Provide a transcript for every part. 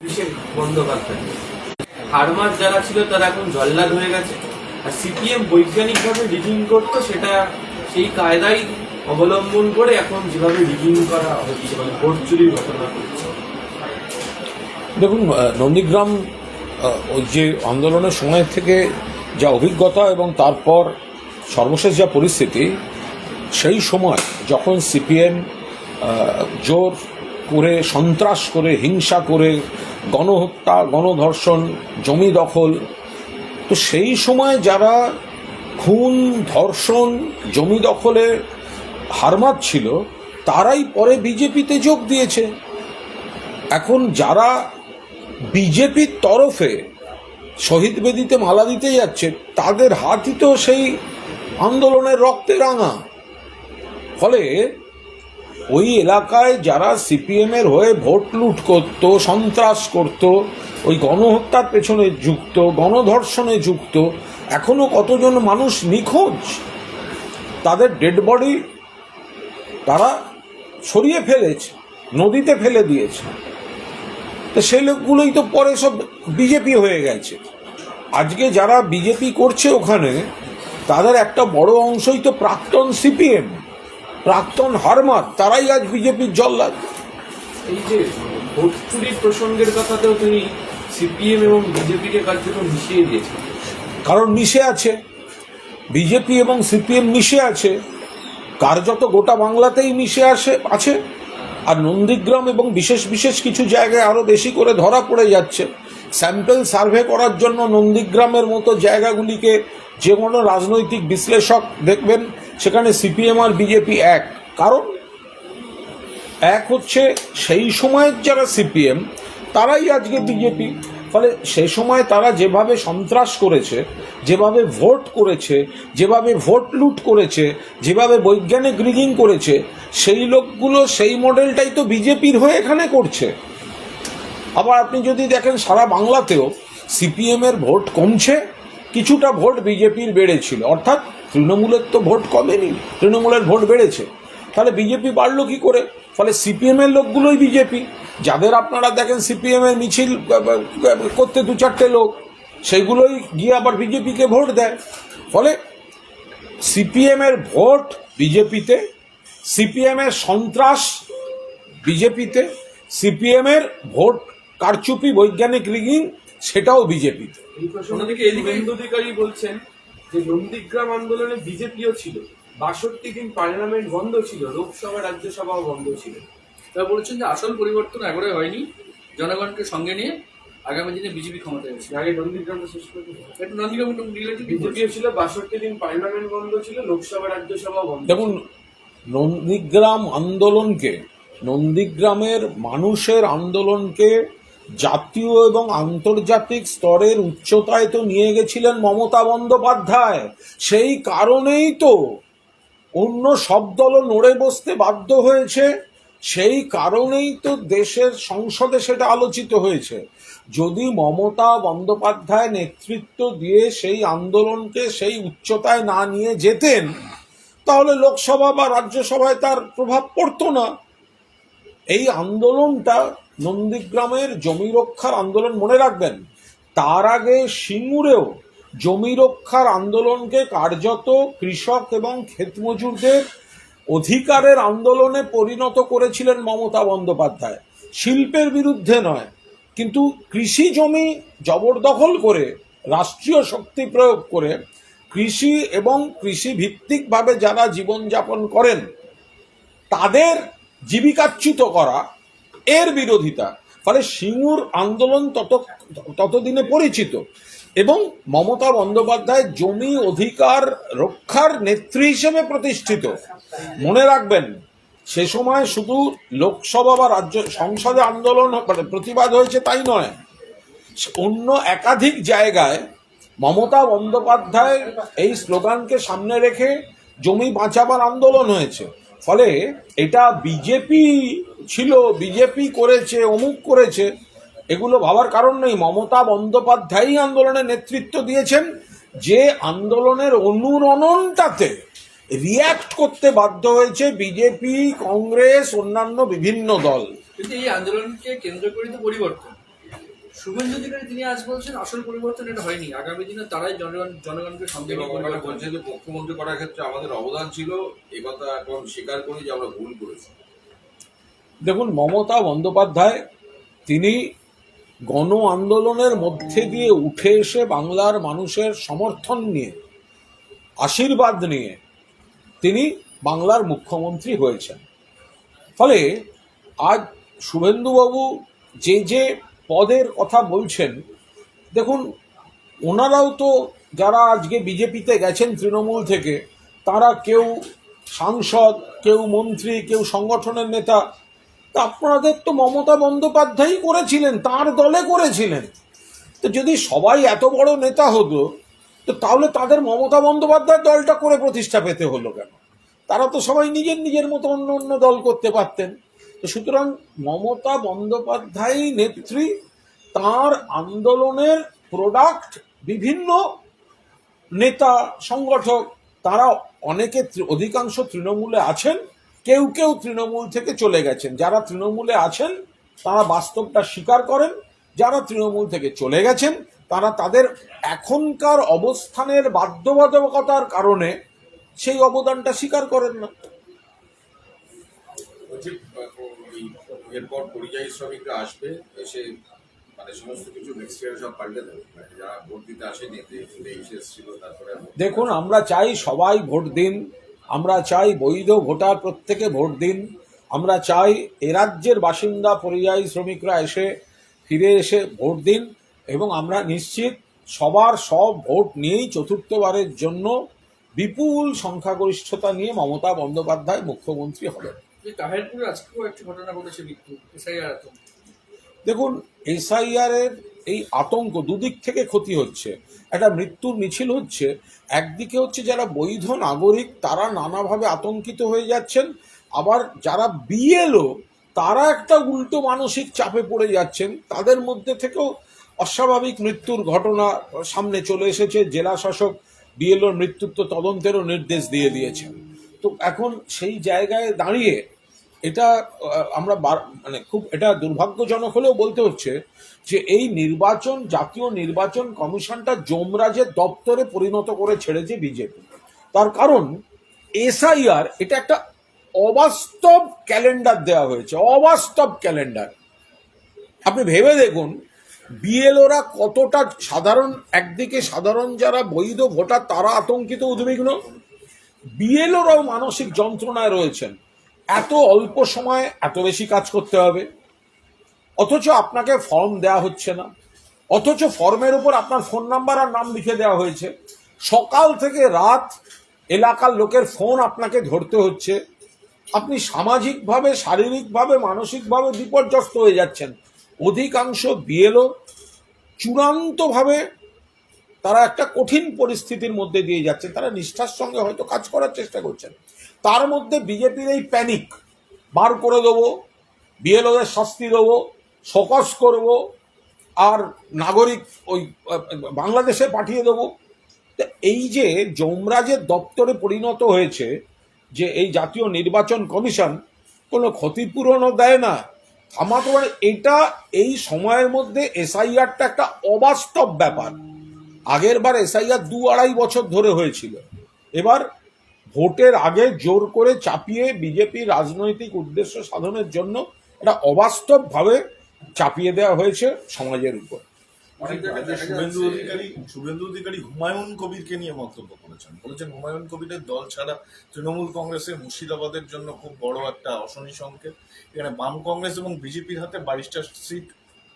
অভিষেক হারমাস যারা ছিল তারা এখন জল্লাদ হয়ে গেছে। আর সিপিএম বৈজ্ঞানিকভাবে রিগিং করতো সেটা সেই কায়দাই অবলম্বন করে এখন যেভাবে রিগিং করা হচ্ছে মানে ভোট চুরির ঘটনা ঘটছে দেখুন নন্দীগ্রাম ওই যে আন্দোলনের সময় থেকে যা অভিজ্ঞতা এবং তারপর সর্বশেষ যা পরিস্থিতি, সেই সময় যখন সিপিএম জোর করে, সন্ত্রাস করে, হিংসা করে, গণহত্যা, গণধর্ষণ, জমি দখল। তো সেই সময় যারা খুন, ধর্ষণ, জমি দখলে হারমাত ছিল, তারাই পরে বিজেপিতে যোগ দিয়েছে। এখন যারা বিজেপির তরফে শহীদ বেদিতে মালা দিতে যাচ্ছে, তাদের হাতই তো সেই আন্দোলনের রক্তে রাঙা। ফলে ওই এলাকায় যারা সিপিএম এর হয়ে ভোট লুট করত, সন্ত্রাস করত, ওই গণহত্যার পেছনে যুক্ত, গণধর্ষণে যুক্ত, এখনও কতজন মানুষ নিখোঁজ? তাদের ডেড বডি তারা সরিয়ে ফেলেছে, নদীতে ফেলে দিয়েছে। তো সেই লোকগুলোই তো পরে সব বিজেপি হয়ে গেছে। আজকে যারা বিজেপি করছে ওখানে, তাদের একটা বড় অংশই তো প্রাক্তন সিপিএম। প্রাক্তন হারমাত তারাই আজ বিজেপির জল্লাদ। এই যে ভোট চুরির প্রসঙ্গের কথাতেও তিনি সিপিএম এবং বিজেপিকে কার্যক্রম মিশিয়ে দিয়েছেন। কারণ মিশে আছে। বিজেপি এবং সিপিএম মিশে আছে। কার্যত গোটা বাংলাতেই মিশে আসে আছে। আর নন্দীগ্রাম এবং বিশেষ বিশেষ কিছু জায়গায় আরও বেশি করে ধরা পড়ে যাচ্ছে। স্যাম্পল সার্ভে করার জন্য নন্দীগ্রামের মতো জায়গাগুলিকে যে কোনো রাজনৈতিক বিশ্লেষক দেখবেন। সেখানে সিপিএম আর বিজেপি এক। কারণ? এক হচ্ছে সেই সময়ের যারা সিপিএম তারাই আজকে বিজেপি ফলে সেই সময় তারা যেভাবে সন্ত্রাস করেছে, যেভাবে ভোট করেছে, যেভাবে ভোট লুট করেছে, যেভাবে বৈজ্ঞানিক রিগিং করেছে, সেই লোকগুলো সেই মডেলটাই তো বিজেপির হয়ে এখানে করছে। আবার আপনি যদি দেখেন সারা বাংলাতেও সিপিএমের ভোট কমছে, কিছুটা ভোট বিজেপির বেড়েছিল। অর্থাৎ তৃণমূলের তো ভোট কমেনি, তৃণমূলের ভোট বেড়েছে। তাহলে বিজেপি বাড়লো কি করে? ফলে সিপিএম এর লোকগুলোই বিজেপি যাদের আপনারা দেখেন সিপিএম এর মিছিল করতে দু চারটে লোক সেগুলোই গিয়ে আবার বিজেপিকে ভোট দেয়। ফলে সিপিএম এর ভোট বিজেপিতে সিপিএম এর সন্ত্রাস বিজেপিতে সিপিএম এর ভোট কারচুপি বৈজ্ঞানিক রিগিং, সেটাও বিজেপিতে বলছেন যে নন্দীগ্রাম আন্দোলনে বিজেপিও ছিল বাষট্টি দিন পার্লামেন্ট বন্ধ ছিল লোকসভা রাজ্যসভাও বন্ধ ছিল তারা বলেছেন যে আসল পরিবর্তন একবারে হয়নি জনগণকে সঙ্গে নিয়ে আগামী দিনে বিজেপি ক্ষমতায় আসবে আগে নন্দীগ্রামটা শেষ করে। একটু নন্দীগ্রাম রিলেটিভ বিজেপিও ছিল বাষট্টি দিন পার্লামেন্ট বন্ধ ছিল লোকসভা রাজ্যসভাও বন্ধ। দেখুন নন্দীগ্রাম আন্দোলনকে নন্দীগ্রামের মানুষের আন্দোলনকে জাতীয় এবং আন্তর্জাতিক স্তরের উচ্চতায় তো নিয়ে গেছিলেন মমতা বন্দ্যোপাধ্যায়। সেই কারণেই তো অন্য সব দলও নড়ে বসতে বাধ্য হয়েছে। সেই কারণেই তো দেশের সংসদে সেটা আলোচিত হয়েছে। যদি মমতা বন্দ্যোপাধ্যায় নেতৃত্ব দিয়ে সেই আন্দোলনকে সেই উচ্চতায় না নিয়ে যেতেন, তাহলে লোকসভা বা রাজ্যসভায় তার প্রভাব পড়তো না। এই আন্দোলনটা নন্দীগ্রামের জমি রক্ষার আন্দোলন মনে রাখবেন। তার আগে সিঙ্গুরেও জমি রক্ষার আন্দোলনকে কার্যত কৃষক এবং ক্ষেতমজুরদের অধিকারের আন্দোলনে পরিণত করেছিলেন মমতা বন্দ্যোপাধ্যায়। শিল্পের বিরুদ্ধে নয়, কিন্তু কৃষি জমি জবরদখল করে, রাষ্ট্রীয় শক্তি প্রয়োগ করে কৃষি এবং কৃষি ভিত্তিকভাবে যারা জীবনযাপন করেন, তাদের জীবিকাচ্যুত করা এর বিরোধিতা। ফলে সিঙ্গুর আন্দোলন তত, ততদিনে পরিচিত এবং মমতা বন্দ্যোপাধ্যায় জমি অধিকার রক্ষার নেত্রী হিসেবে প্রতিষ্ঠিত। মনে রাখবেন, সে সময় শুধু লোকসভা বা রাজ্য সংসদে আন্দোলন মানে প্রতিবাদ হয়েছে তাই নয়। অন্য একাধিক জায়গায় মমতা বন্দ্যোপাধ্যায়ের এই স্লোগানকে সামনে রেখে জমি বাঁচাবার আন্দোলন হয়েছে। ফলে এটা বিজেপি ছিল বিজেপি করেছে, অমুক করেছে, এগুলো ভাবার কারণ নেই। মমতা বন্দ্যোপাধ্যায়ই আন্দোলনে নেতৃত্ব দিয়েছেন, যে আন্দোলনের অনুরণনটাতে রিয়্যাক্ট করতে বাধ্য হয়েছে বিজেপি কংগ্রেস, অন্যান্য বিভিন্ন দল। কিন্তু এই আন্দোলনকে কেন্দ্র করে তো পরিবর্তন। শুভেন্দু অধিকারী তিনি আজ বলছেন আসল পরিবর্তন এটা হয়নি। আগামী দিনে তারাই জনগণ জনগণকে পরিবর্তন বলছেন যে মুখ্যমন্ত্রী করার ক্ষেত্রে আমাদের অবদান ছিল এ কথা এখন স্বীকার করি যে আমরা ভুল করেছি। দেখুন মমতা বন্দ্যোপাধ্যায় তিনি গণ আন্দোলনের মধ্যে দিয়ে উঠে এসে বাংলার মানুষের সমর্থন নিয়ে আশীর্বাদ নিয়ে তিনি বাংলার মুখ্যমন্ত্রী হয়েছেন। ফলে আজ শুভেন্দুবাবু যে যে পদের কথা বলছেন, দেখুন, ওনারাও তো যারা আজকে বিজেপিতে গেছেন তৃণমূল থেকে, তারা কেউ সাংসদ, কেউ মন্ত্রী, কেউ সংগঠনের নেতা, আপনাদের তো মমতা বন্দ্যোপাধ্যায়ই করেছিলেন, তার দলে করেছিলেন। তো যদি সবাই এত বড় নেতা হতো, তো তাহলে তাদের মমতা বন্দ্যোপাধ্যায় দলটা করে প্রতিষ্ঠা পেতে হলো কেন? তারা তো সবাই নিজের নিজের মতো অন্য অন্য দল করতে পারতেন। তো সুতরাং মমতা বন্দ্যোপাধ্যায় নেত্রী তার আন্দোলনের প্রোডাক্ট বিভিন্ন নেতা, সংগঠক, তারা অনেকে অধিকাংশ তৃণমূলে আছেন, কেউ কেউ তৃণমূল থেকে চলে গেছেন। যারা তৃণমূলে আছেন, তারা বাস্তবটা স্বীকার করেন। যারা তৃণমূল থেকে চলে গেছেন, তারা তাদের এখনকার অবস্থানের বাধ্যবাধকতার কারণে সেই অবদানটা স্বীকার করেন না। এরপর পরিযায়ী শ্রমিকরা আসবে এসে মানে সমস্ত কিছু নেক্সট ইয়ার সব পাল্টে দেবে। মানে যারা ভোট দিতে আসেনি এসেছিল তারপরে দেখুন আমরা চাই সবাই ভোট দিন আমরা চাই বৈধ ভোটার প্রত্যেকে ভোট দিন আমরা চাই এ রাজ্যের বাসিন্দা পরিযায়ী শ্রমিকরা এসে ফিরে এসে ভোট দিন এবং আমরা নিশ্চিত সবার সব ভোট নিয়েই চতুর্থবারের জন্য বিপুল সংখ্যাগরিষ্ঠতা নিয়ে মমতা বন্দ্যোপাধ্যায় মুখ্যমন্ত্রী হবেন। যে আজকেও একটি ঘটনা মৃত্যু, এসআইআর এত দেখুন এসআইআর এর এই আতঙ্ক দুদিক থেকে ক্ষতি হচ্ছে। একটা মৃত্যুর মিছিল হচ্ছে, একদিকে হচ্ছে যারা বৈধ নাগরিক, তারা নানাভাবে আতঙ্কিত হয়ে যাচ্ছেন। আবার যারা বিএলও, তারা একটা উল্টো মানসিক চাপে পড়ে যাচ্ছেন। তাদের মধ্যে থেকেও অস্বাভাবিক মৃত্যুর ঘটনা সামনে চলে এসেছে। জেলা শাসক বিএলওর মৃত্যুত্ব তদন্তেরও নির্দেশ দিয়ে দিয়েছেন। তো এখন সেই জায়গায় দাঁড়িয়ে এটা আমরা মানে খুব, এটা দুর্ভাগ্যজনক হলেও বলতে হচ্ছে যে এই নির্বাচন, জাতীয় নির্বাচন কমিশনটা যমরাজের দপ্তরে পরিণত করে ছেড়েছে বিজেপি। তার কারণ এসআইআর, এটা একটা অবাস্তব ক্যালেন্ডার দেওয়া হয়েছে, অবাস্তব ক্যালেন্ডার। আপনি ভেবে দেখুন, বিএলওরা কতটা সাধারণ, একদিকে সাধারণ যারা বৈধ ভোটার, তারা আতঙ্কিত, উদ্বিগ্ন। বিএলওরাও মানসিক যন্ত্রণায় রয়েছেন। এত অল্প সময়ে এত বেশি কাজ করতে হবে? অথচ আপনাকে ফর্ম দেওয়া হচ্ছে না। অথচ ফর্মের উপর আপনার ফোন নাম্বার আর নাম লিখে দেওয়া হয়েছে। সকাল থেকে রাত এলাকার লোকের ফোন আপনাকে ধরতে হচ্ছে। আপনি সামাজিকভাবে, শারীরিকভাবে, মানসিকভাবে বিপর্যস্ত হয়ে যাচ্ছেন। অধিকাংশ বিএলও চূড়ান্তভাবে তারা একটা কঠিন পরিস্থিতির মধ্যে দিয়ে যাচ্ছেন। তারা নিষ্ঠার সঙ্গে হয়তো কাজ করার চেষ্টা করছেন। তার মধ্যে বিজেপির এই প্যানিক বার করে দেবো, বিএলওদের শাস্তি দেবো সকস করব, আর নাগরিক ওই, বাংলাদেশে পাঠিয়ে দেবো। এই যে যমরাজের দপ্তরে পরিণত হয়েছে যে এই জাতীয় নির্বাচন কমিশন কোনো ক্ষতিপূরণও দেয় না আমার তোমার এটা এই সময়ের মধ্যে এসআইআরটা একটা অবাস্তব ব্যাপার। আগের বার এসআইআর দু আড়াই বছর ধরে হয়েছিল। এবার ভোটের আগে জোর করে চাপিয়ে বিজেপি রাজনৈতিক উদ্দেশ্য সাধনের জন্য এটা অবাস্তবভাবে চাপিয়ে দেওয়া হয়েছে সমাজের উপর। অনেক জায়গায় শুভেন্দু অধিকারী শুভেন্দু অধিকারী হুমায়ুন কবিরকে নিয়ে মন্তব্য করেছেন। বলেছেন হুমায়ুন কবিরের দল ছাড়া তৃণমূল কংগ্রেসের মুর্শিদাবাদের জন্য খুব বড় একটা অশনি সংকেত। এখানে বাম কংগ্রেস এবং বিজেপির হাতে বারিশটা সিট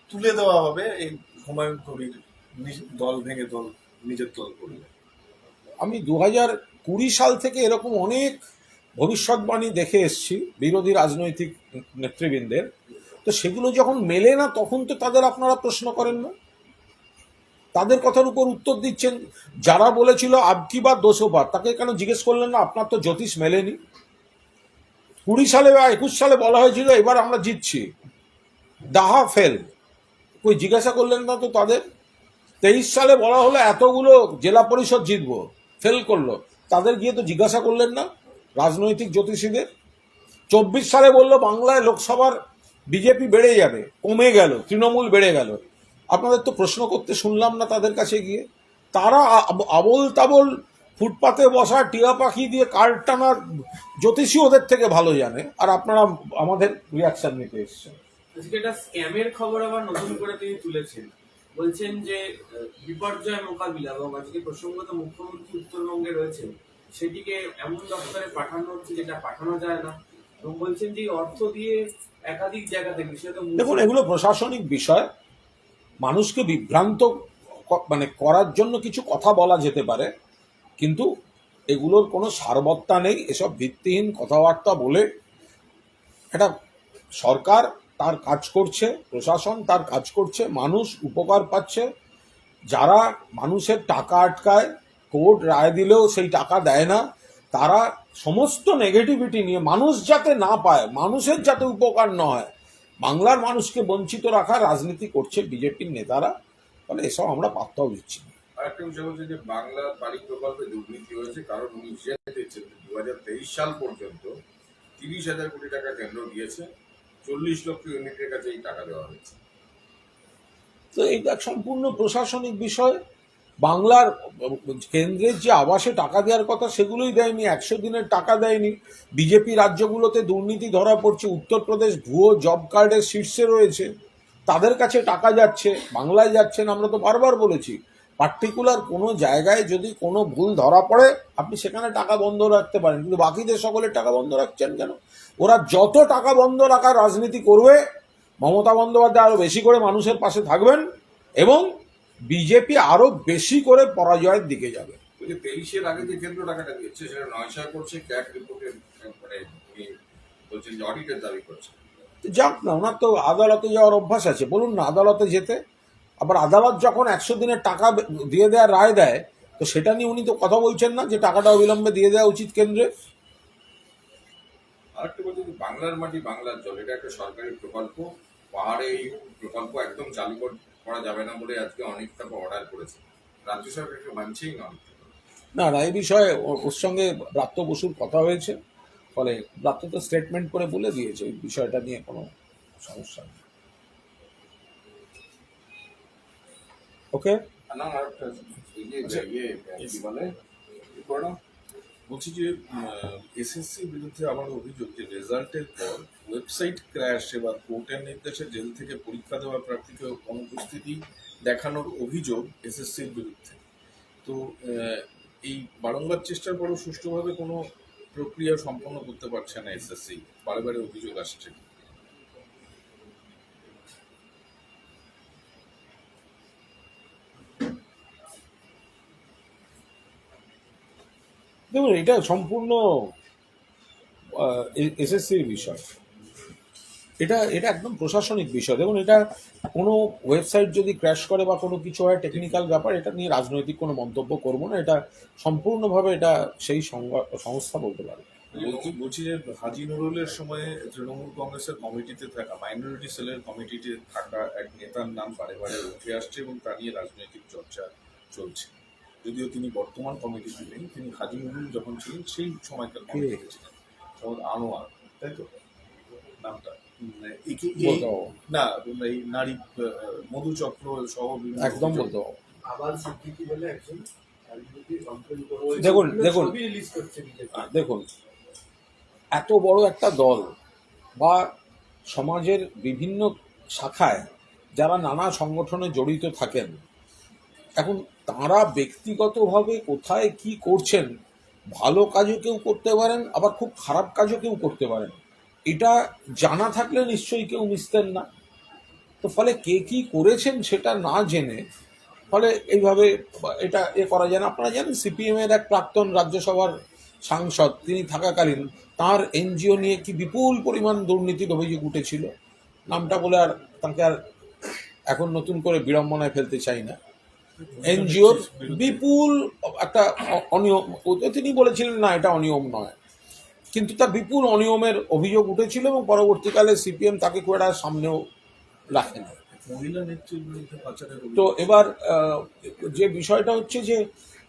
তুলে দেওয়া হবে। এই হুমায়ুন কবির নিজ- দল ভেঙে দল নিজের দল করবে। আমি দু হাজার কুড়ি সাল থেকে এরকম অনেক ভবিষ্যৎবাণী দেখে এসছি বিরোধী রাজনৈতিক নেতৃবৃন্দের। তো সেগুলো যখন মেলে না, তখন তো তাদের আপনারা প্রশ্ন করেন না। তাদের কথার উপর উত্তর দিচ্ছেন। যারা বলেছিল আবকি বা দোষোবার তাকে কেন জিজ্ঞেস করলেন না? আপনার তো জ্যোতিষ মেলেনি। কুড়ি সালে বা একুশ সালে বলা হয়েছিল, এবার আমরা জিতছি। দাহা ফেল। কই জিজ্ঞাসা করলেন না তো তাদের? তেইশ সালে বলা হলো, এতগুলো জেলা পরিষদ জিতবো। ফেল করল। তাদের গিয়ে তো জিজ্ঞাসা করলেন না, রাজনৈতিক জ্যোতিষীদের। চব্বিশ সালে বলল বাংলায় লোকসভার বিজেপি বেড়ে যাবে, কমে গেল, তৃণমূল বেড়ে গেল। আপনাদের তো প্রশ্ন করতে শুনলাম না তাদের কাছে গিয়ে। তারা আবল তাবল ফুটপাতে বসা, টিয়া পাখি দিয়ে কার্ড টানার জ্যোতিষী ওদের থেকে ভালো জানে, আর আপনারা আমাদের রিয়াকশন নিতে এসছেন। স্ক্যামের খবর আবার নতুন করে তিনি তুলেছেন। বলছেন যে বিপর্যয় মোকাবিলা এবং আজকে প্রসঙ্গত মুখ্যমন্ত্রী উত্তরবঙ্গে রয়েছে সেটিকে এমন দপ্তরে পাঠানো হচ্ছে যেটা পাঠানো যায় না। এবং বলছেন যে অর্থ দিয়ে একাধিক জায়গা থেকে বিশেষত দেখুন, এগুলো প্রশাসনিক বিষয়। মানুষকে বিভ্রান্ত মানে করার জন্য কিছু কথা বলা যেতে পারে, কিন্তু এগুলোর কোনো সারবত্তা নেই। এসব ভিত্তিহীন কথাবার্তা বলে এটা সরকার তার কাজ করছে, প্রশাসন তার কাজ করছে, মানুষ উপকার পাচ্ছে। যারা মানুষের টাকা আটকায়, কোর্ট রায় দিলেও সেই টাকা দেয় না, তারা সমস্ত নেগেটিভিটি নিয়ে মানুষ যাতে না পায়, মানুষের যাতে উপকার না হয়, বাংলার মানুষকে বঞ্চিত রাখার রাজনীতি করছে বিজেপির নেতারা ফলে এসব আমরা পাত্তাও দিচ্ছি না। আর একটা বিষয় যে বাংলা বাড়ি প্রকল্পে দুর্নীতি হয়েছে, কারণ উনি সাল পর্যন্ত তিরিশ হাজার কোটি টাকা কেন্দ্র দিয়েছে। চল্লিশ লক্ষ ইউনিটের কাছে এই টাকা দেওয়া হয়েছে। তো এটা সম্পূর্ণ প্রশাসনিক বিষয়। বাংলার কেন্দ্রের যে আবাসে টাকা দেওয়ার কথা, সেগুলোই দেয়নি, একশো দিনের টাকা দেয়নি। বিজেপি রাজ্যগুলোতে দুর্নীতি ধরা পড়ছে, উত্তরপ্রদেশ ভুয়ো জব কার্ডের শীর্ষে রয়েছে। তাদের কাছে টাকা যাচ্ছে, বাংলায় যাচ্ছেন আমরা তো বারবার বলেছি। পার্টিকুলার কোনো জায়গায় যদি কোনো ভুল ধরা পড়ে আপনি সেখানে টাকা বন্ধ রাখতে পারেন। কিন্তু বাকিদের সকলের টাকা বন্ধ রাখছেন কেন? ওরা যত টাকা বন্ধ রাখার রাজনীতি করবে মমতা বন্দ্যোপাধ্যায় আরও বেশি করে মানুষের পাশে থাকবেন এবং বিজেপি আরও বেশি করে পরাজয়ের দিকে যাবে। যে তেইশের আগে যে কেন্দ্র টাকাটা দিচ্ছে সেটা নয়শা করছে মানে উনি বলছেন যে অডিটের দাবি করছে। যাক না ওনার তো আদালতে যাওয়ার অভ্যাস আছে। বলুন না আদালতে যেতে আবার আদালত যখন একশো দিনের টাকা দিয়ে দেওয়ার রায় দেয় তো সেটা নিয়ে উনি তো কথা বলছেন না যে টাকাটা অবিলম্বে দিয়ে দেওয়া উচিত কেন্দ্রে। আরেকটা বলছি বাংলার মাটি বাংলার জল এটা একটা সরকারি প্রকল্প। পাহাড়ে এই প্রকল্প একদম চালু কর- যাবে না বলে আজকে অনেক টাকা অর্ডার করেছে। রাজ্য সরকারকে মানছেই না? না না এই বিষয়ে ওর সঙ্গে ব্রাত্য বসুর কথা হয়েছে। ফলে ব্রাত্য তো স্টেটমেন্ট করে বলে দিয়েছে এই বিষয়টা নিয়ে কোনো সমস্যা নেই। ওকে না কি বলে? বলছি যে এসএসসি বিরুদ্ধে আমার অভিযোগ যে রেজাল্টের পর ওয়েবসাইট ক্র্যাশ এবার কোর্টের নির্দেশে জেল থেকে পরীক্ষা দেওয়া প্রার্থীকে অনুপস্থিতি দেখানোর অভিযোগ এসএসসির বিরুদ্ধে। তো এই বারংবার চেষ্টার পরও সুষ্ঠুভাবে কোনো প্রক্রিয়া সম্পন্ন করতে পারছে না এসএসসি বারে বারে অভিযোগ আসছে। দেখুন, এটা সম্পূর্ণ এসএসসির বিষয়। এটা এটা একদম প্রশাসনিক বিষয়। দেখুন, এটা কোনো ওয়েবসাইট যদি ক্র্যাশ করে বা কোনো কিছু হয় টেকনিক্যাল ব্যাপার, এটা নিয়ে রাজনৈতিক কোনো মন্তব্য করব না। এটা সম্পূর্ণভাবে এটা সেই সংস্থা বলতে পারে। বলছি যে হাজি নুরুলের সময়ে তৃণমূল কংগ্রেসের কমিটিতে থাকা মাইনরিটি সেলের কমিটিতে থাকা এক নেতার নাম বারে বারে উঠে আসছে এবং তা নিয়ে রাজনৈতিক চর্চা চলছে। যদিও তিনি বর্তমান কমিটিতে নেই তিনি হাজি নুরুল যখন ছিলেন সেই সময়কার কমিটিতে ছিলেন সম্ভবত আনোয়ার তাই তো? নামটা? একে- পারব। না এই নারী মধুচক্র সহ একদম বলতে বলে একজন করে দেখুন, দেখুন। দেখুন এত বড় একটা দল বা সমাজের বিভিন্ন শাখায় যারা নানা সংগঠনে জড়িত থাকেন এখন তারা ব্যক্তিগতভাবে কোথায় কি করছেন, ভালো কাজও কেউ করতে পারেন, আবার খুব খারাপ কাজও কেউ করতে পারেন। এটা জানা থাকলে নিশ্চয়ই কেউ মিশতেন না। তো ফলে কে কি করেছেন সেটা না জেনে, ফলে এইভাবে এটা এ করা যায় না। আপনারা জানেন সিপিএম এর এক প্রাক্তন রাজ্যসভার সাংসদ, তিনি থাকাকালীন তার এনজিও নিয়ে কি বিপুল পরিমাণ দুর্নীতির অভিযোগ উঠেছিল। নামটা বলে আর তাকে আর এখন নতুন করে বিড়ম্বনায় ফেলতে চাই না। এনজিওর বিপুল একটা অনিয়ম তিনি বলেছিলেন না এটা অনিয়ম নয়। কিন্তু তার বিপুল অনিয়মের অভিযোগ উঠেছিল এবং পরবর্তীকালে সিপিএম তাকে খুব একটা সামনেও রাখেনি। তো এবার যে বিষয়টা হচ্ছে যে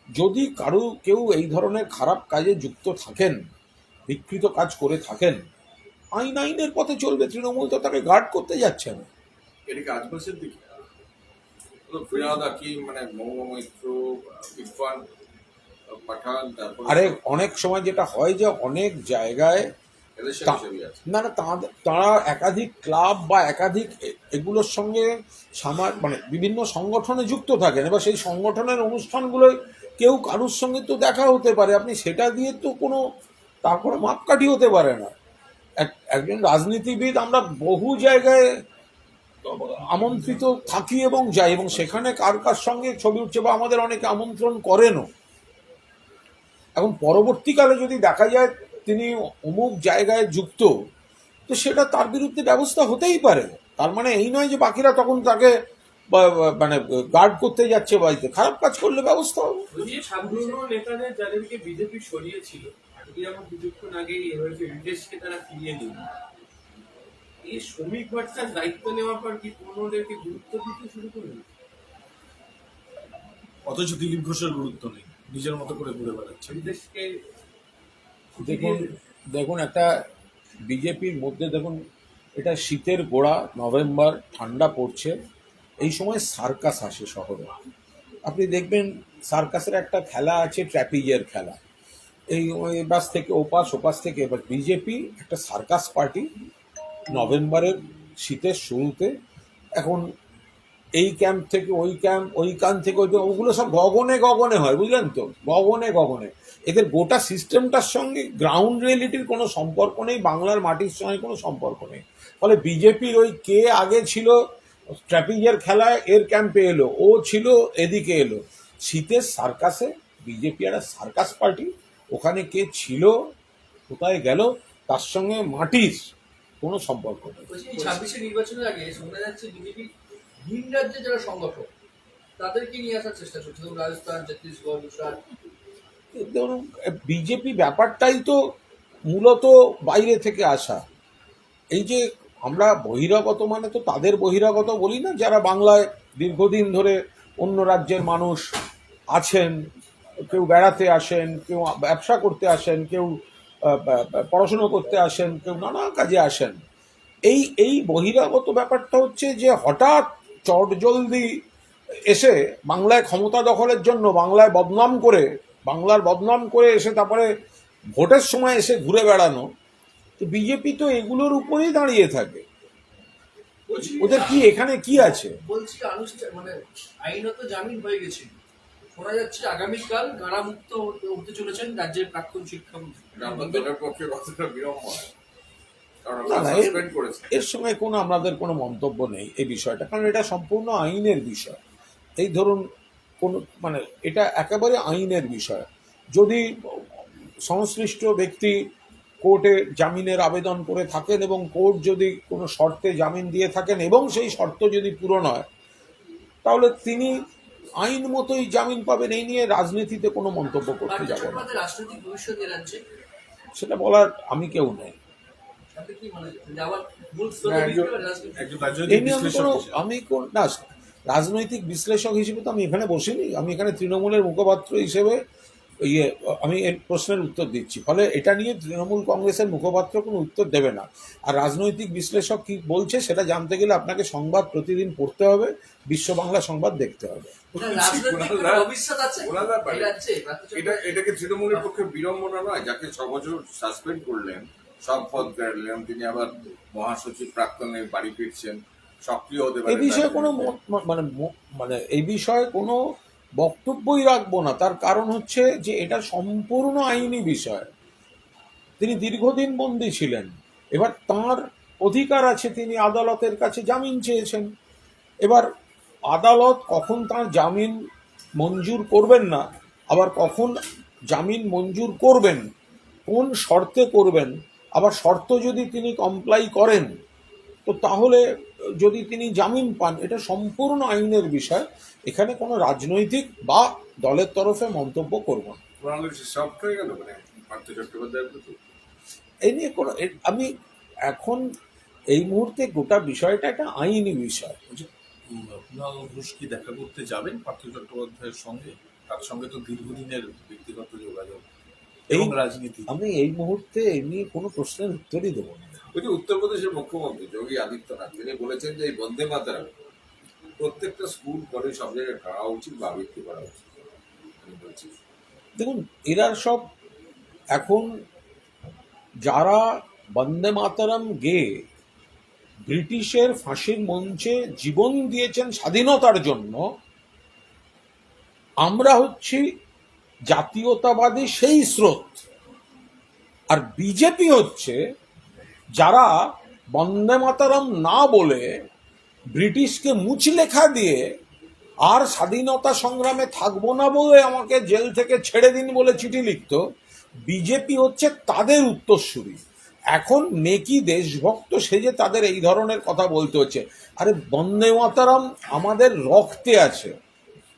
যদি কারও কেউ এই ধরনের খারাপ কাজে যুক্ত থাকেন বিকৃত কাজ করে থাকেন আইন আইনের পথে চলবে তৃণমূল তো তাকে গার্ড করতে যাচ্ছে না। এটা কি আজমাসের দিকে ফিরাদ হাকিম মানে মৌমা মৈত্র ইরফান পাঠান তারপর আরে অনেক সময় যেটা হয় যে অনেক জায়গায় না না তারা একাধিক ক্লাব বা একাধিক এগুলোর সঙ্গে সামার মানে বিভিন্ন সংগঠনে যুক্ত থাকেন। এবার সেই সংগঠনের অনুষ্ঠানগুলোয় কেউ কারুর সঙ্গে তো দেখা হতে পারে। আপনি সেটা দিয়ে তো কোনো তার কোনো মাপকাঠি হতে পারে না। এক- একজন রাজনীতিবিদ আমরা বহু জায়গায় আমন্ত্রিত থাকি এবং যাই, এবং সেখানে কার কার সঙ্গে ছবি উঠছে বা আমাদের অনেকে আমন্ত্রণ করেনও। এখন পরবর্তীকালে যদি দেখা যায় তিনি অমুক জায়গায় যুক্ত, তো সেটা তার বিরুদ্ধে ব্যবস্থা হতেই পারে। তার মানে এই নয় যে বাকিরা তখন তাকে মানে গার্ড করতে যাচ্ছে বাড়িতে খারাপ কাজ করলে ব্যবস্থা হবে। নেতাদের যাদেরকে বিজেপি সরিয়েছিল যেমন কিছুক্ষণ আগে তারা ফিরিয়ে দিল। এই শ্রমিক ভট্টার দায়িত্ব নেওয়ার পর কি পুরনোদেরকে গুরুত্ব দিতে শুরু করল অথচ দিলীপ ঘোষের গুরুত্ব নেই। নিজের মতো করে ঘুরে বেড়াচ্ছে রিতেশকে দেখুন দেখুন একটা বিজেপির মধ্যে দেখুন এটা শীতের গোড়া নভেম্বর ঠান্ডা পড়ছে। এই সময় সার্কাস আসে শহরে। আপনি দেখবেন সার্কাসের একটা খেলা আছে ট্র্যাপিজের খেলা। এই ওই বাস থেকে ওপাশ ওপাশ থেকে এবার বিজেপি একটা সার্কাস পার্টি নভেম্বরের শীতের শুরুতে এখন এই ক্যাম্প থেকে ওই ক্যাম্প ওই কান থেকে ওই ওগুলো সব গগনে গগনে হয়, বুঝলেন তো? গগনে গগনে। এদের গোটা সিস্টেমটার সঙ্গে গ্রাউন্ড রিয়েলিটির কোনো সম্পর্ক নেই, বাংলার মাটির সঙ্গে কোনো সম্পর্ক নেই। ফলে বিজেপির ওই কে আগে ছিল ট্র্যাপিজের খেলায়, এর ক্যাম্পে এলো, ও ছিল এদিকে এলো। শীতের সার্কাসে বিজেপি একটা সার্কাস পার্টি ওখানে কে ছিল, কোথায় গেল, তার সঙ্গে মাটির কোনো সম্পর্ক নেই। ছাব্বিশে নির্বাচনের আগে শোনা যাচ্ছে বিজেপি ভিন রাজ্যে যারা সংগঠক তাদেরকে নিয়ে আসার চেষ্টা করছে যেমন রাজস্থান ছত্তিশগড় গুজরাট। ধরুন বিজেপি ব্যাপারটাই তো মূলত বাইরে থেকে আসা। এই যে আমরা বহিরাগত মানে তো তাদের বহিরাগত বলি না যারা বাংলায় দীর্ঘদিন ধরে অন্য রাজ্যের মানুষ আছেন কেউ বেড়াতে আসেন কেউ ব্যবসা করতে আসেন কেউ পড়াশুনো করতে আসেন কেউ নানা কাজে আসেন। এই এই বহিরাগত ব্যাপারটা হচ্ছে যে হঠাৎ চটজলদি এসে বাংলায় ক্ষমতা দখলের জন্য বাংলায় বদনাম করে বাংলার বদনাম করে এসে তারপরে ভোটের সময় এসে ঘুরে বেড়ানো তো বিজেপি তো এগুলোর উপরেই দাঁড়িয়ে থাকে। ওদের কি এখানে কি আছে? বলছি মানে আইনত জামিন হয়ে গেছে। শোনা যাচ্ছে আগামীকাল কারামুক্ত হতে হতে চলেছেন রাজ্যের প্রাক্তন শিক্ষামন্ত্রী। এটা আপনার দলের পক্ষে এর- সঙ্গে কোনো আমাদের কোনো মন্তব্য নেই এই বিষয়টা কারণ এটা সম্পূর্ণ আইনের বিষয়। এই ধরুন কোনো মানে এটা একেবারে আইনের বিষয়। যদি সংশ্লিষ্ট ব্যক্তি কোর্টে জামিনের আবেদন করে থাকেন এবং কোর্ট যদি কোনো শর্তে জামিন দিয়ে থাকেন এবং সেই শর্ত যদি পূরণ হয় তাহলে তিনি আইন মতোই জামিন পাবেন এই নিয়ে রাজনীতিতে কোনো মন্তব্য করতে যাব না। সেটা বলার আমি কেউ নেই। মানে। আমি কোন না রাজনৈতিক বিশ্লেষক হিসেবে তো আমি এখানে বসিনি। আমি এখানে তৃণমূলের মুখপাত্র হিসেবে ইয়ে আমি এর প্রশ্নের উত্তর দিচ্ছি। ফলে এটা নিয়ে তৃণমূল কংগ্রেসের মুখপাত্র কোনো উত্তর দেবে না। আর রাজনৈতিক বিশ্লেষক কি বলছে সেটা জানতে গেলে আপনাকে সংবাদ প্রতিদিন পড়তে হবে বিশ্ব বাংলা সংবাদ দেখতে হবে। না, রাজনৈতিক ওনার কোনো না- ভবিষ্যৎ আছে? ওনার ব্যাপারে। এই রাজ্যে পার্থ এটা এটাকে তৃণমূলের পক্ষে বিড়ম্বনা নয় যাকে ছ বছর সাসপেন্ড করলেন সব পদ কাটলেন তিনি আবার মহাসচিব প্রাক্তনে বাড়ি ফিরছেন সক্রিয় হতে এই বিষয়ে কোনো মানে মানে এই বিষয়ে কোনো বক্তব্যই রাখব না। তার কারণ হচ্ছে যে এটা সম্পূর্ণ আইনি বিষয়। তিনি দীর্ঘদিন বন্দী ছিলেন। এবার তার অধিকার আছে, তিনি আদালতের কাছে জামিন চেয়েছেন। এবার আদালত কখন তার জামিন মঞ্জুর করবেন না, আবার কখন জামিন মঞ্জুর করবেন, কোন শর্তে করবেন, আবার শর্ত যদি তিনি কমপ্লাই করেন, তো তাহলে যদি তিনি জামিন পান এটা সম্পূর্ণ আইনের বিষয়। এখানে কোনো রাজনৈতিক বা দলের তরফে মন্তব্য করব না। ওনার সব হয়ে গেল মানে পার্থ চট্টোপাধ্যায়ের প্রতি এই নিয়ে কোনো আমি এখন এই মুহূর্তে গোটা বিষয়টা একটা আইনি বিষয়। ঘোষ কি দেখা করতে যাবেন পার্থ চট্টোপাধ্যায়ের সঙ্গে? তার সঙ্গে তো দীর্ঘদিনের ব্যক্তিগত যোগাযোগ এবং রাজনীতি। আমি এই মুহূর্তে এই নিয়ে কোনো প্রশ্নের উত্তরই দেবো না। ওই যে উত্তরপ্রদেশের মুখ্যমন্ত্রী যোগী আদিত্যনাথ। তিনি বলেছেন যে এই বন্দে মাতারাম প্রত্যেকটা স্কুল, কলেজ সব জায়গায় করা উচিত বা আবৃত্তি করা উচিত। দেখুন, এরা সব এখন যারা বন্দে মাতারাম গেয়ে ব্রিটিশের ফাঁসির মঞ্চে জীবন দিয়েছেন স্বাধীনতার জন্য, আমরা হচ্ছি জাতীয়তাবাদী সেই স্রোত। আর বিজেপি হচ্ছে যারা বন্দে মাতারাম না বলে ব্রিটিশকে মুচলেখা দিয়ে আর স্বাধীনতা সংগ্রামে থাকব না বলে আমাকে জেল থেকে ছেড়ে দিন বলে চিঠি লিখত, বিজেপি হচ্ছে তাদের উত্তরসূরি। এখন নেকি দেশভক্ত সেজে তাদের এই ধরনের কথা বলতে হচ্ছে। আরে বন্দে মাতারাম আমাদের রক্তে আছে।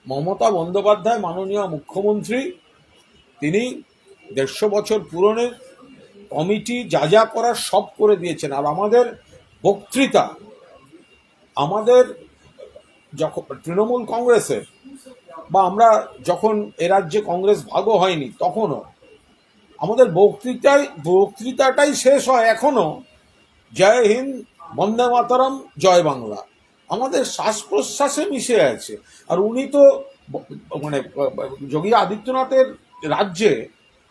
মমতা বন্দ্যোপাধ্যায়, মাননীয় মুখ্যমন্ত্রী, তিনি দেড়শো বছর পুরনের কমিটি যা যা করার সব করে দিয়েছেন। আর আমাদের বক্তৃতা, আমাদের যখন তৃণমূল কংগ্রেসের, বা আমরা যখন এ রাজ্যে কংগ্রেস ভাগও হয়নি তখনও, আমাদের বক্তৃতায়, বক্তৃতাটাই শেষ হয় এখনও জয় হিন্দ, বন্দে মাতারাম, জয় বাংলা। আমাদের শ্বাস প্রশ্বাসে মিশে আছে। আর উনি তো মানে যোগী আদিত্যনাথের রাজ্যে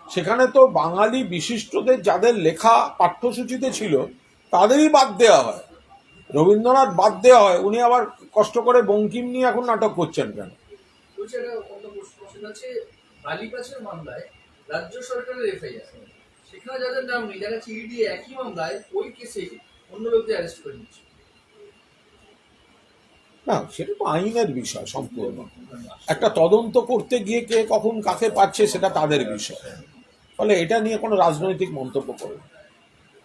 সেখানে তো বাঙালি বিশিষ্টদের যাদের লেখা পাঠ্যসূচিতে ছিল তাদেরই বাদ দেওয়া হয়। রবীন্দ্রনাথ বাদ দেওয়া হয় উনি আবার কষ্ট করে বঙ্কিম নিয়ে এখন নাটক করছেন কেন? বলছি একটা অন্য প্রশ্ন সেটা হচ্ছে বালিপাচের মামলায় রাজ্য সরকারের এফআইআর। সেখানে যাদের নাম নেই দেখা যাচ্ছে একই মামলায় ওই কেসেই অন্য লোকদের অ্যারেস্ট করে নিচ্ছে। না সেটা তো আইনের বিষয় সম্পূর্ণ। একটা তদন্ত করতে গিয়ে কে কখন কাকে পাচ্ছে সেটা তাদের বিষয়। ফলে এটা নিয়ে কোনো রাজনৈতিক মন্তব্য করবে না।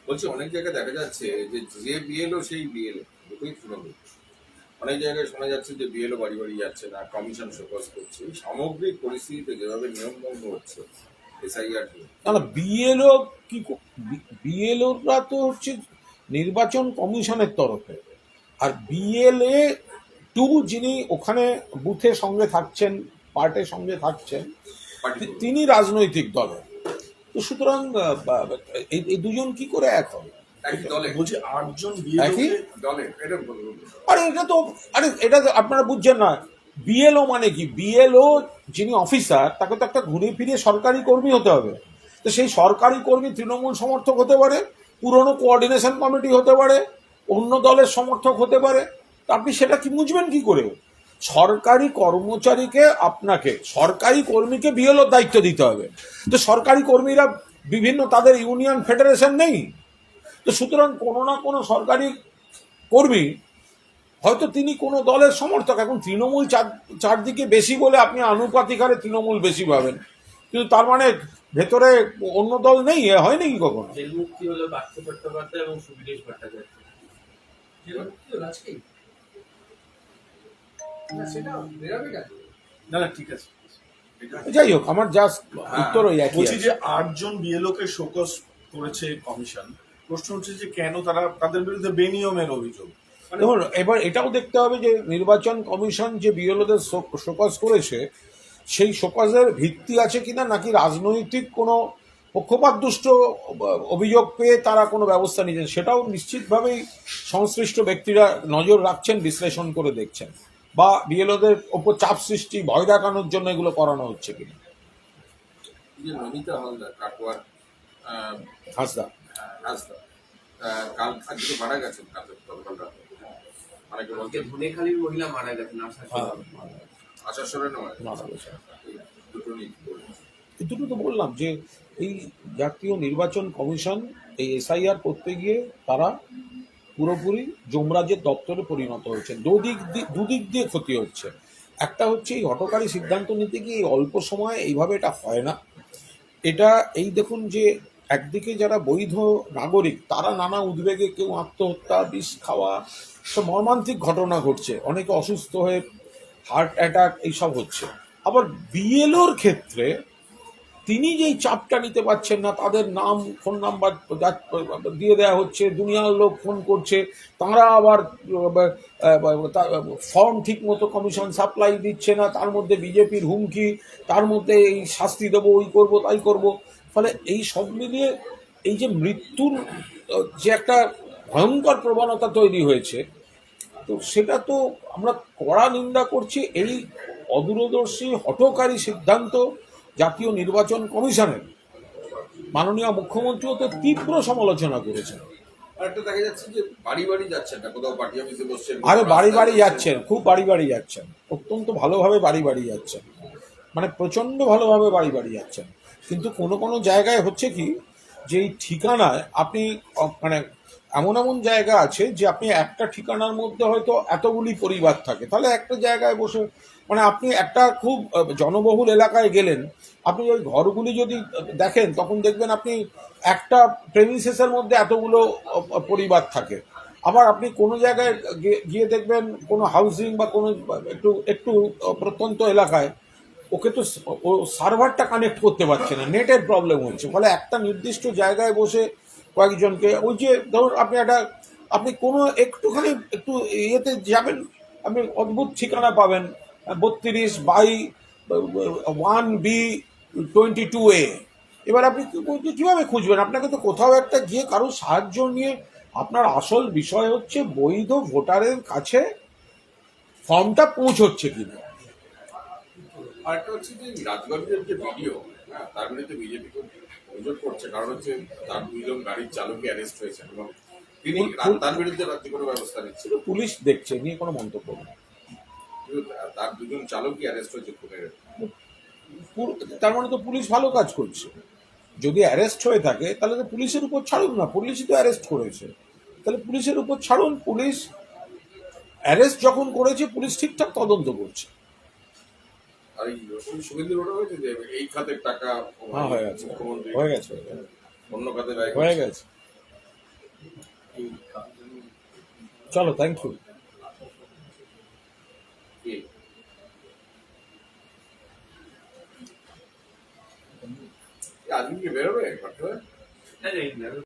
বলছি অনেক জায়গায় দেখা যাচ্ছে যে যে বিএলও সেই বিএলও দুটোই তৃণমূল। অনেক জায়গায় শোনা যাচ্ছে যে বিএলও বাড়ি বাড়ি যাচ্ছে না কমিশন শোকজ করছে। সামগ্রিক পরিস্থিতিতে যেভাবে নিয়মভঙ্গ হচ্ছে এসআইআর না না বিএলও কি বিএলওরা তো হচ্ছে নির্বাচন কমিশনের তরফে। আর বিএলএ টু যিনি ওখানে বুথের সঙ্গে থাকছেন পার্টের সঙ্গে থাকছেন তিনি রাজনৈতিক দলের। তো সুতরাং এই দুজন কি করে এক হবে। আরে এটা তো আরে এটা আপনারা বুঝছেন না। বিএলও মানে কি? বিএলও যিনি অফিসার তাকে তো একটা ঘুরে ফিরে সরকারি কর্মী হতে হবে। তো সেই সরকারি কর্মী তৃণমূল সমর্থক হতে পারে পুরনো কোঅর্ডিনেশন কমিটি হতে পারে অন্য দলের সমর্থক হতে পারে। তা আপনি সেটা কি বুঝবেন কি করে? সরকারি কর্মচারীকে আপনাকে, সরকারি কর্মীকে বিএলওর দায়িত্ব দিতে হবে। তো সরকারি কর্মীরা বিভিন্ন তাদের ইউনিয়ন, ফেডারেশন নেই। তো সুতরাং কোনো না কোনো সরকারি কর্মী, হয়তো তিনি কোনো দলের সমর্থক। এখন তৃণমূল চার, চারদিকে বেশি বলে আপনি আনুপাতিক হারে তৃণমূল বেশি পাবেন। কিন্তু তার মানে ভেতরে অন্য দল নেই হয় নাকি কখনো? মুক্তি চট্টোপাধ্যায় এবং সুবিরেশ ভট্টাচার্য। না না ঠিক আছে। যাই হোক আমার জাস্ট উত্তর ওই একই বলছি যে আটজন বিএলও কে শোকস করেছে কমিশন। প্রশ্ন হচ্ছে যে কেন তারা তাদের বিরুদ্ধে বেনিয়মের অভিযোগ? মানে দেখুন এবার এটাও দেখতে হবে যে নির্বাচন কমিশন যে বিএলওদের শোকজ করেছে সেই শোকজের ভিত্তি আছে কিনা নাকি রাজনৈতিক কোনো পক্ষপাতদুষ্ট অভিযোগ পেয়ে তারা কোনো ব্যবস্থা নিয়েছেন সেটাও নিশ্চিতভাবেই সংশ্লিষ্ট ব্যক্তিরা নজর রাখছেন বিশ্লেষণ করে দেখছেন। বা বিএলওদের ওপর চাপ সৃষ্টি ভয় দেখানোর জন্য এগুলো করানো হচ্ছে কিনা? যে নমিতা হালদার কাটোয়ার হাসদা। কাল আজকে মারা গেছেন কাল গতকাল রাতে অনেকে বলছে আজকে মহিলা মারা গেছেন আশা হ্যাঁ, নয় বলবেন? এই দুটো তো বললাম যে এই জাতীয় নির্বাচন কমিশন এই এসআইআর করতে গিয়ে তারা পুরোপুরি যমরাজের দপ্তরে পরিণত হয়েছে। দুদিক দুদিক দিয়ে ক্ষতি হচ্ছে। একটা হচ্ছে এই হটকারী সিদ্ধান্ত নিতে গিয়ে অল্প সময়ে এইভাবে এটা হয় না। এটা, এই দেখুন যে একদিকে যারা বৈধ নাগরিক, তারা নানা উদ্বেগে কেউ আত্মহত্যা, বিষ খাওয়া, সব মর্মান্তিক ঘটনা ঘটছে। অনেকে অসুস্থ হয়ে হার্ট অ্যাটাক, এইসব হচ্ছে। আবার বিএলওর ক্ষেত্রে তিনি যেই চাপটা নিতে পারছেন না, তাদের নাম ফোন নাম্বার দিয়ে দেওয়া হচ্ছে, দুনিয়ার লোক ফোন করছে, তারা আবার ফর্ম ঠিক মতো কমিশন সাপ্লাই দিচ্ছে না, তার মধ্যে বিজেপির হুমকি, তার মধ্যে এই শাস্তি দেবো, ওই করব, তাই করব। ফলে এই সব মিলিয়ে এই যে মৃত্যুর, যে একটা ভয়ঙ্কর প্রবণতা তৈরি হয়েছে, তো সেটা তো আমরা কড়া নিন্দা করছি, এই অদূরদর্শী হঠকারী সিদ্ধান্ত জাতীয় নির্বাচন কমিশনের মাননীয় মুখ্যমন্ত্রীও তো তীব্র সমালোচনা করেছেন। আর একটা দেখা যাচ্ছে যে বাড়ি বাড়ি যাচ্ছেন না কোথাও পার্টি অফিসে বসছেন আরে বাড়ি বাড়ি যাচ্ছেন খুব বাড়ি বাড়ি যাচ্ছেন অত্যন্ত ভালোভাবে বাড়ি বাড়ি যাচ্ছেন। মানে প্রচণ্ড ভালোভাবে বাড়ি বাড়ি যাচ্ছেন। কিন্তু কোনো কোনো জায়গায় হচ্ছে কি যে এই ঠিকানায় আপনি মানে এমন এমন জায়গা আছে যে আপনি একটা ঠিকানার মধ্যে হয়তো এতগুলি পরিবার থাকে। তাহলে একটা জায়গায় বসে মানে আপনি একটা খুব জনবহুল এলাকায় গেলেন, আপনি ওই ঘরগুলি যদি দেখেন, তখন দেখবেন আপনি একটা প্রেমিসেসের মধ্যে এতগুলো পরিবার থাকে। আবার আপনি কোনো জায়গায় গিয়ে- দেখবেন কোনো হাউজিং বা কোনো একটু একটু প্রত্যন্ত এলাকায়, ওকে তো ও সার্ভারটা কানেক্ট করতে পারছে না নেটের প্রবলেম হচ্ছে। ফলে একটা নির্দিষ্ট জায়গায় বসে কয়েকজনকে, ওই যে ধরুন আপনি একটা, আপনি কোনো একটুখানি একটু ইয়েতে যাবেন, আপনি অদ্ভুত ঠিকানা পাবেন, বত্রিশ by, one B twenty two A. এবার আপনি কীভাবে খুঁজবেন? আপনাকে তো কোথাও একটা গিয়ে কারও সাহায্য নিয়ে আপনার আসল বিষয় হচ্ছে বৈধ ভোটারের কাছে ফর্মটা পৌঁছচ্ছে কিনা। আর একটা হচ্ছে যে রাজগঞ্জের যে ভিডিও হ্যাঁ তার বিরুদ্ধে বিজেপি অভিযোগ করছে। কারণ হচ্ছে তার দুইজন গাড়ির চালকই অ্যারেস্ট হয়েছেন এবং তিনি তার বিরুদ্ধে রাজ্য কোনো ব্যবস্থা নিচ্ছে পুলিশ দেখছে নিয়ে কোনো মন্তব্য নেই। তার দুজন চালকই অ্যারেস্ট হয়েছে খুনের। তার মানে তো পুলিশ ভালো কাজ করছে। যদি অ্যারেস্ট হয়ে থাকে তাহলে তো পুলিশের উপর ছাড়ুন না। পুলিশই তো অ্যারেস্ট করেছে। তাহলে পুলিশের উপর ছাড়ুন। পুলিশ অ্যারেস্ট যখন করেছে পুলিশ ঠিকঠাক তদন্ত করছে। আর এই শুভেন্দু ওটা হয়েছে যে এই খাতের টাকা হ্যাঁ হয়ে গেছে। মুখ্যমন্ত্রী হয়ে গেছে অন্য খাতে ব্যয় হয়ে গেছে। চলো থ্যাংক ইউ? আজকে কি বেরোবে।